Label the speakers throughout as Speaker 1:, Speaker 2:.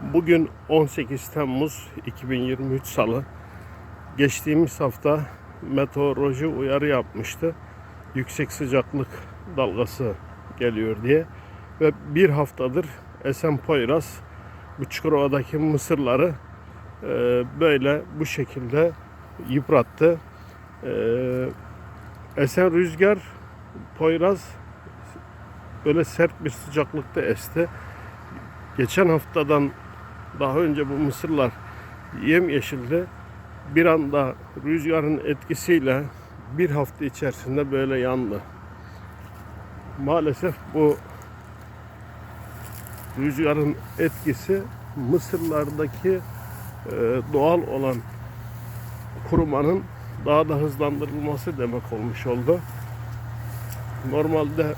Speaker 1: Bugün 18 Temmuz 2023 Salı. Geçtiğimiz hafta meteoroloji uyarı yapmıştı. Yüksek sıcaklık dalgası geliyor diye. Ve bir haftadır Esen Poyraz bu Çukurova'daki mısırları e, böyle bu şekilde yıprattı. E, esen rüzgar Poyraz böyle sert bir sıcaklıkta esti. Geçen haftadan daha önce bu mısırlar yem yeşildi. Bir anda rüzgarın etkisiyle bir hafta içerisinde böyle yandı. Maalesef bu rüzgarın etkisi mısırlardaki e, doğal olan kurumanın daha da hızlandırılması demek olmuş oldu. Normalde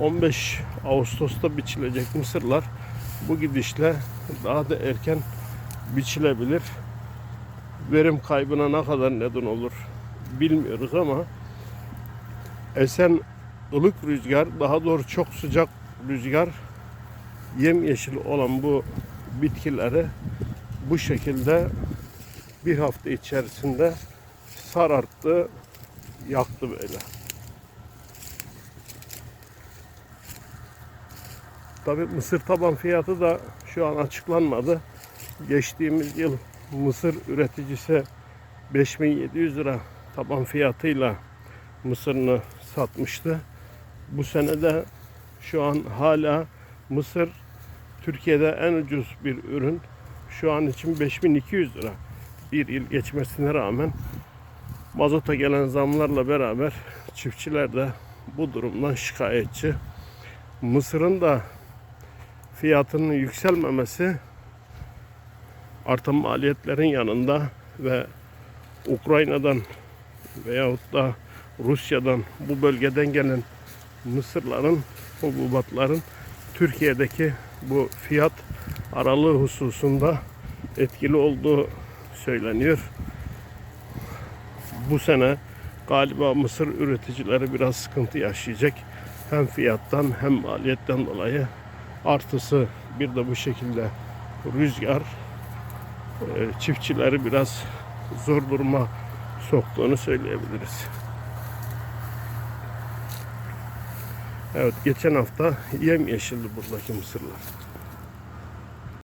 Speaker 1: 15 Ağustos'ta biçilecek mısırlar bu gidişle daha da erken biçilebilir. Verim kaybına ne kadar neden olur bilmiyoruz ama esen ılık rüzgar, daha doğrusu çok sıcak rüzgar yemyeşil olan bu bitkileri bu şekilde bir hafta içerisinde sararttı, yaktı böyle. Tabi mısır taban fiyatı da şu an açıklanmadı. Geçtiğimiz yıl mısır üreticisi 5700 lira taban fiyatıyla mısırını satmıştı. Bu sene de şu an hala mısır Türkiye'de en ucuz bir ürün. Şu an için 5200 lira. Bir yıl geçmesine rağmen mazota gelen zamlarla beraber çiftçiler de bu durumdan şikayetçi. Mısırın da fiyatının yükselmemesi artan maliyetlerin yanında ve Ukrayna'dan veyahut da Rusya'dan bu bölgeden gelen mısırların, hububatların Türkiye'deki bu fiyat aralığı hususunda etkili olduğu söyleniyor. Bu sene galiba mısır üreticileri biraz sıkıntı yaşayacak. Hem fiyattan hem maliyetten dolayı artısı bir de bu şekilde rüzgar e, çiftçileri biraz zor duruma soktuğunu söyleyebiliriz. Evet geçen hafta yem yeşildi buradaki mısırlar.